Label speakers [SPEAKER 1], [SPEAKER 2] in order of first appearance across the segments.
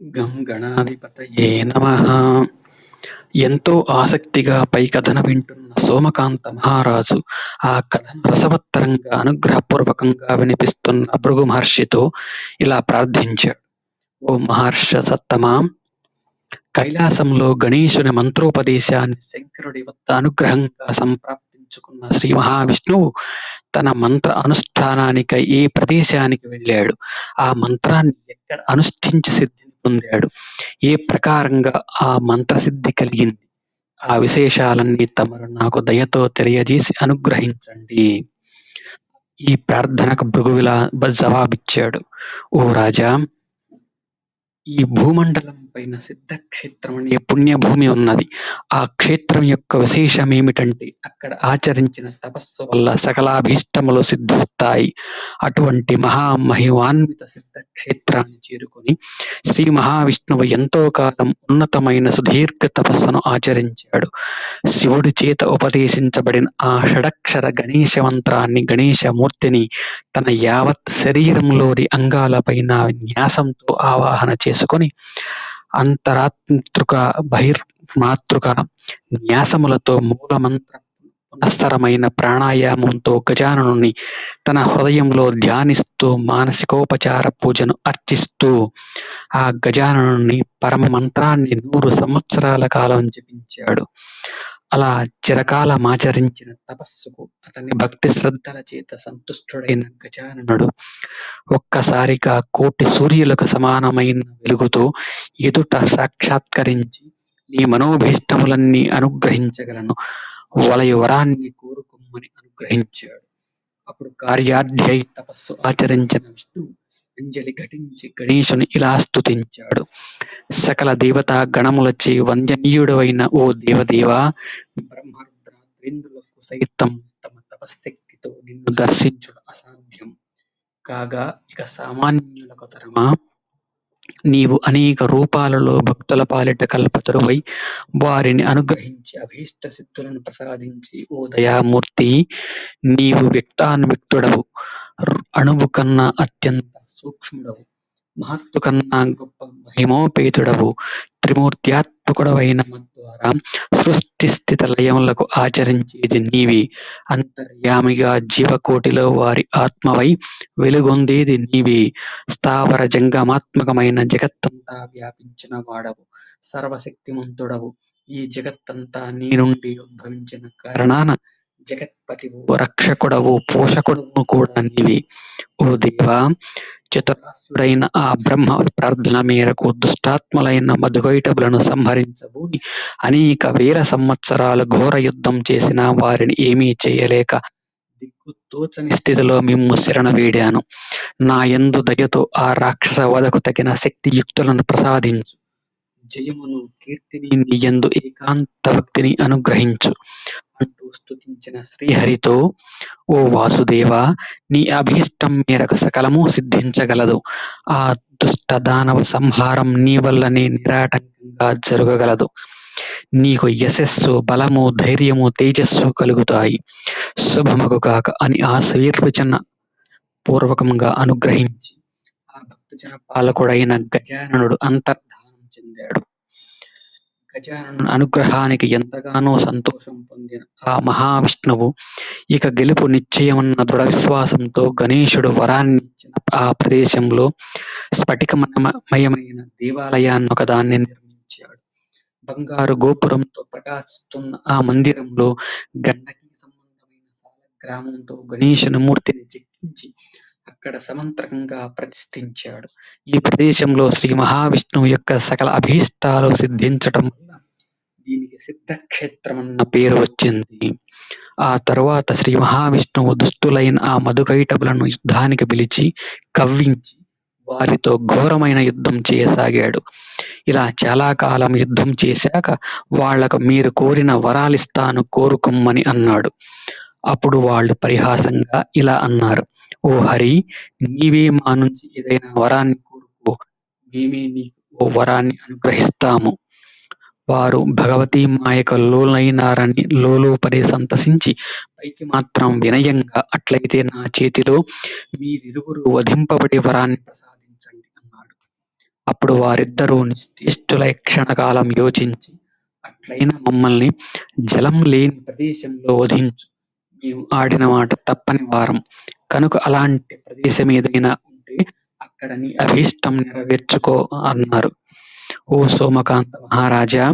[SPEAKER 1] గం గణాధిపతయే నమః. ఎంతో ఆసక్తిగా పై కథను వింటున్న సోమకాంత మహారాజు ఆ కథను రసవత్తరంగా అనుగ్రహపూర్వకంగా వినిపిస్తున్న భృగు మహర్షితో ఇలా ప్రార్థించాడు. ఓ మహర్షసత్తమా కైలాసంలో గణేశుని మంత్రోపదేశాన్ని శంకరుడి వద్ద అనుగ్రహంగా సంప్రాప్తించుకున్న శ్రీ మహావిష్ణువు తన మంత్ర అనుష్ఠానానికై ఏ ప్రదేశానికి వెళ్ళాడు? ఆ మంత్రాన్ని ఎక్కడ అనుష్ఠించి సిద్ధి పొందాడు. ఏ ప్రకారంగా ఆ మంత్రసిద్ధి కలిగింది? ఆ విశేషాలన్నీ తమరు నాకు దయతో తెలియజేసి అనుగ్రహించండి. ఈ ప్రార్థనకు భృగువిలా జవాబిచ్చాడు. ఓ రాజా ఈ భూమండలం పైన సిద్ధక్షేత్రం అనే పుణ్యభూమి ఉన్నది. ఆ క్షేత్రం యొక్క విశేషం ఏమిటంటే అక్కడ ఆచరించిన తపస్సు వల్ల సకలాభీష్టములు సిద్ధిస్తాయి. అటువంటి మహామహిమాన్విత సిద్ధక్షేత్రాన్ని చేరుకొని శ్రీ మహావిష్ణువు ఎంతో కాలం ఉన్నతమైన సుదీర్ఘ తపస్సును ఆచరించాడు. శివుడి చేత ఉపదేశించబడిన ఆ షడక్షర గణేశ మంత్రాన్ని గణేశమూర్తిని తన యావత్ శరీరంలోని అంగాలపైన న్యాసంతో ఆవాహన చేసుకొని అంతరాత్మతృక బహిర్మాతృక న్యాసములతో మూలమంత్ర పునఃస్థరమైన ప్రాణాయామంతో గజాననుని తన హృదయంలో ధ్యానిస్తూ మానసికోపచార పూజను అర్చిస్తూ ఆ గజాననుని పరమ మంత్రాన్ని నూరు సంవత్సరాల కాలం జపించాడు. అలా చిరకాలమాచరించిన తపస్సుకు అతని భక్తి శ్రద్ధల చేత సంతుష్టుడైన గజాననుడు ఒక్కసారిగా కోటి సూర్యులకు సమానమైన వెలుగుతో ఎదుట సాక్షాత్కరించి నీ మనోభీష్టములన్నీ అనుగ్రహించగలను. వలయ వరాన్ని కోరుకోమని అనుగ్రహించాడు. అప్పుడు కార్యాధ్యై తపస్సు ఆచరించిన విష్ణువు అంజలి ఘటించి గణేశుని ఇలా స్తుతించాడు. సకల దేవతా గణములచే వందనీయుడవైన ఓ దేవదేవా బ్రహ్మరుద్రాద్రేంద్రులకు సైతం తమ తపశ్శక్తితో నిన్ను దర్శించుడు అసాధ్యం. కాగా ఇక సామాన్యులకు తరమా నీవు అనేక రూపాలలో భక్తుల పాలిట కల్పతరువై వారిని అనుగ్రహించి అభీష్ట సిద్ధులను ప్రసాదించి ఓ దయామూర్తి నీవు వ్యక్తాన్వ్యక్తుడవు అణువు కన్నా అత్యంత సూక్ష్ముడవు. మహత్తు కన్నా గొప్ప మహిమోపేతుడవు. త్రిమూర్త్యాత్మకుడవైన ద్వారా సృష్టి స్థిత లయములకు ఆచరించేది నీవి. అంతర్యామిగా జీవకోటిలో వారి ఆత్మవై వెలుగొందేది నీవే. స్థావర జంగమాత్మకమైన జగత్తంతా వ్యాపించిన వాడవు. సర్వశక్తిమంతుడవు. ఈ జగత్తంతా నీ నుండి ఉద్భవించిన కారణాన జగత్పతివు రక్షకుడవు పోషకుడు కూడా నీవే ఓ దేవా చతురాస్యుడైన ఆ బ్రహ్మ ప్రార్థన మేరకు దుష్టాత్మలైన మధుగైటబులను సంహరించబూని అనేక వేల సంవత్సరాలు ఘోర యుద్ధం చేసిన వారిని ఏమీ చేయలేక దిక్కు తోచని స్థితిలో మిమ్ము శరణ వేడాను. నా ఎందు దయతో ఆ రాక్షస వదకు తగిన శక్తియుక్తులను ప్రసాదించు. జయమును కీర్తిని నీ యందు ఏకాంత భక్తిని అనుగ్రహించు. స్తుతించిన శ్రీహరితో ఓ వాసుదేవ నీ అభీష్టం మేరకు సకలము సిద్ధించగలదు. ఆ దుష్ట దానవ సంహారం నీ వల్లనే నిరాటంకంగా జరగగలదు. నీకు యశస్సు బలము ధైర్యము తేజస్సు కలుగుతాయి. శుభముకు కాక అని ఆ ఆశీర్వచన పూర్వకంగా అనుగ్రహించి ఆ భక్తజన పాలకుడైన గజాననుడు అంతర్ధానం చెందాడు. గజానన అనుగ్రహానికి ఎంతగానో సంతోషం పొందిన ఆ మహావిష్ణువు ఇక గెలుపు నిశ్చయమన్న దృఢ విశ్వాసంతో గణేశుడు వరాన్నిచ్చిన ఆ ప్రదేశంలో స్ఫటికమయమైన దేవాలయాన్ని ఒకదాన్ని నిర్మించాడు. బంగారు గోపురంతో ప్రకాశిస్తున్న ఆ మందిరంలో గండకి సంబంధమైన సాలగ్రామంతో గణేశుని మూర్తిని చెక్కించి అక్కడ సమంత్రకంగా ప్రతిష్ఠించాడు. ఈ ప్రదేశంలో శ్రీ మహావిష్ణువు యొక్క సకల అభీష్టాలు సిద్ధించటం వల్ల దీనికి సిద్ధక్షేత్రమన్న పేరు వచ్చింది. ఆ తరువాత శ్రీ మహావిష్ణువు దుష్టులైన ఆ మధుకైటబులను యుద్ధానికి పిలిచి కవ్వించి వారితో ఘోరమైన యుద్ధం చేయసాగాడు. ఇలా చాలా కాలం యుద్ధం చేశాక వాళ్ళకు మీరు కోరిన వరాలిస్తాను కోరుకొమ్మని అన్నాడు. అప్పుడు వాళ్ళు పరిహాసంగా ఇలా అన్నారు. ఓ హరి నీవే మా నుంచి ఏదైనా వరాన్ని కోరుకో. మేమే నీకు ఓ వరాన్ని అనుగ్రహిస్తాము. వారు భగవతీ మాయకు లోనైనారని లోలోపలే సంతసించి పైకి మాత్రం వినయంగా అట్లయితే నా చేతిలో మీరిరువురు వధింపబడి వరాన్ని ప్రసాదించండి అన్నాడు. అప్పుడు వారిద్దరూ నిశ్చేష్టులై క్షణకాలం యోచించి అట్లయినా మమ్మల్ని జలం లేని ప్రదేశంలో వధించు. మేము ఆడిన మాట తప్పని వారం. కనుక అలాంటి ప్రదేశం ఏదైనా ఉంటే అక్కడ నీ అభీష్టం నెరవేర్చుకో అన్నారు. ఓ సోమకాంత మహారాజా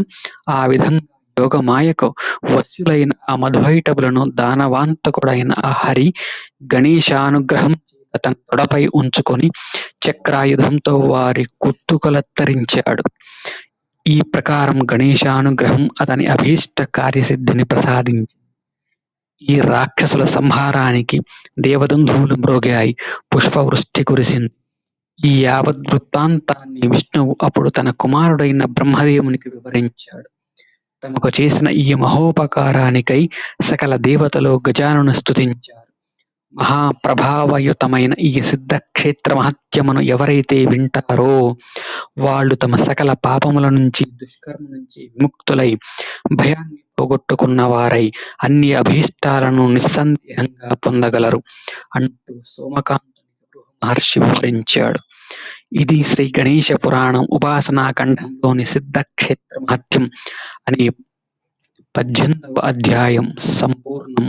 [SPEAKER 1] ఆ విధంగా యోగమాయకు వశ్యులైన ఆ మధుహైటబులను దానవాంతకుడైన ఆ హరి గణేశానుగ్రహం తన తొడపై ఉంచుకొని చక్రాయుధంతో వారి కుత్తుకలత్తరించాడు ఈ ప్రకారం గణేశానుగ్రహం అతని అభీష్ట కార్యసిద్ధిని ప్రసాదించింది. ఈ రాక్షసుల సంహారానికి దేవదంధువులు మ్రోగాయి పుష్పవృష్టి కురిసింది. ఈ యావత్ వృత్తాంతాన్ని విష్ణువు అప్పుడు తన కుమారుడైన బ్రహ్మదేవునికి వివరించాడు. తమకు చేసిన ఈ మహోపకారానికై సకల దేవతలు గజానును స్తుతించారు. మహాప్రభావయుతమైన ఈ సిద్ధక్షేత్ర మహత్యమును ఎవరైతే వింటారో వాళ్ళు తమ సకల పాపముల నుంచి దుష్కర్మ నుంచి విముక్తులై భయాన్ని పోగొట్టుకున్న వారై అన్ని అభీష్టాలను నిస్సందేహంగా పొందగలరు అంటూ సోమకాంతుని మహర్షి వివరించాడు. ఇది శ్రీ గణేశ పురాణం ఉపాసనా ఖండంలోని సిద్ధక్షేత్ర మహత్యం అనే పద్దెనిమిదవ అధ్యాయం సంపూర్ణం